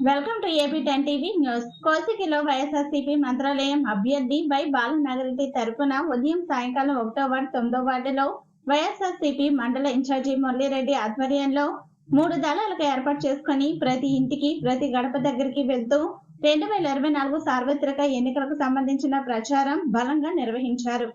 Welcome to AP ten TV news కోసికిలో YSRCP Mantralayam అభ్యర్థి Y బాలనగరెడ్డి తరపున ఉదయం సాయంకాలం ఒకటో వార్డు తొమ్మిదో వార్డులో వైఎస్ఆర్సీపీ మండల ఇన్ఛార్జి మురళీరెడ్డి ఆధ్వర్యంలో మూడు దళాలకు ఏర్పాటు చేసుకుని ప్రతి ఇంటికి ప్రతి గడప దగ్గరికి వెళ్తూ రెండు వేల ఇరవై నాలుగు సార్వత్రిక ఎన్నికలకు సంబంధించిన ప్రచారం బలంగా నిర్వహించారు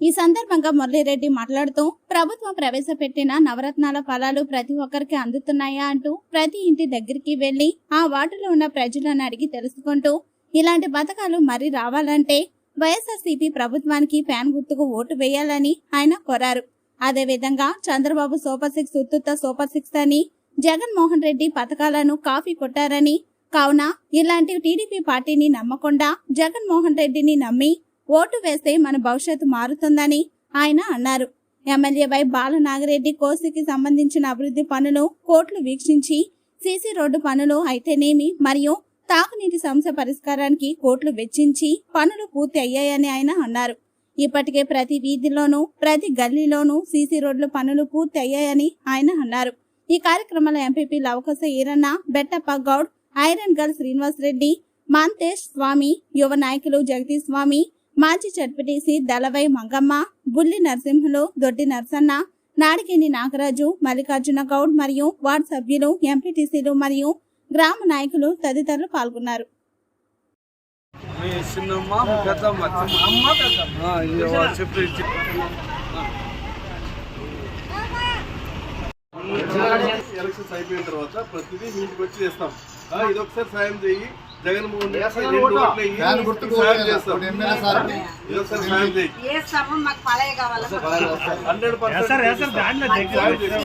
ఈ సందర్భంగా మురళీరెడ్డి మాట్లాడుతూ ప్రభుత్వం ప్రవేశపెట్టిన నవరత్నాల ఫలాలు ప్రతి ఒక్కరికి అందుతున్నాయా అంటూ ప్రతి ఇంటి దగ్గరికి వెళ్ళి ఆ వార్డులో ఉన్న ప్రజలను అడిగి తెలుసుకుంటూ ఇలాంటి పథకాలు మరీ రావాలంటే వైఎస్ఆర్సీపీ ప్రభుత్వానికి ఫ్యాన్ గుర్తుకు ఓటు వేయాలని ఆయన కోరారు. అదేవిధంగా చంద్రబాబు సూపర్ సిక్స్ ఉత్తుత్త సూపర్ సిక్స్ అని జగన్మోహన్ రెడ్డి పథకాలను కాఫీ కొట్టారని కావున ఇలాంటి టీడీపీ పార్టీని నమ్మకుండా జగన్మోహన్ రెడ్డిని నమ్మి ఓటు వేస్తే మన భవిష్యత్తు మారుతుందని ఆయన అన్నారు. ఎమ్మెల్యే వై బాలనాగిరెడ్డి కోసికి సంబంధించిన అభివృద్ధి పనులు కోట్లు వీక్షించి సీసీ రోడ్డు పనులు అయితేనేమి మరియు తాగునీటి సమస్య పరిష్కారానికి కోట్లు వెచ్చించి పనులు పూర్తి అయ్యాయని ఆయన అన్నారు. ఇప్పటికే ప్రతి వీధిలోనూ ప్రతి గల్లీలోనూ సీసీ రోడ్ల పనులు పూర్తి అయ్యాయని ఆయన అన్నారు. ఈ కార్యక్రమంలో ఎంపీపీ లవకస ఈరన్న బెట్టప్ప గౌడ్ ఐరన్ గర్ల్ శ్రీనివాస్ రెడ్డి మాంతేష్ స్వామి యువ నాయకులు జగదీష్ స్వామి మాజీ చట్పటీసి దళవై మంగమ్మ బుల్లి నరసింహులు దొడ్డి నరసన్న నాడికేని నాగరాజు మల్లికార్జున గౌడ్ మరియు వార్డు సభ్యులు ఎంపీటీసీలు మరియు గ్రామ నాయకులు తదితరులు పాల్గొన్నారు. ఎలక్షన్స్ అయిపోయిన తర్వాత ప్రతిదీ మీ ఇంటికి వచ్చి చేస్తాం. ఇది ఒకసారి సాయం చేయి. జగన్మోహన్ రెడ్డి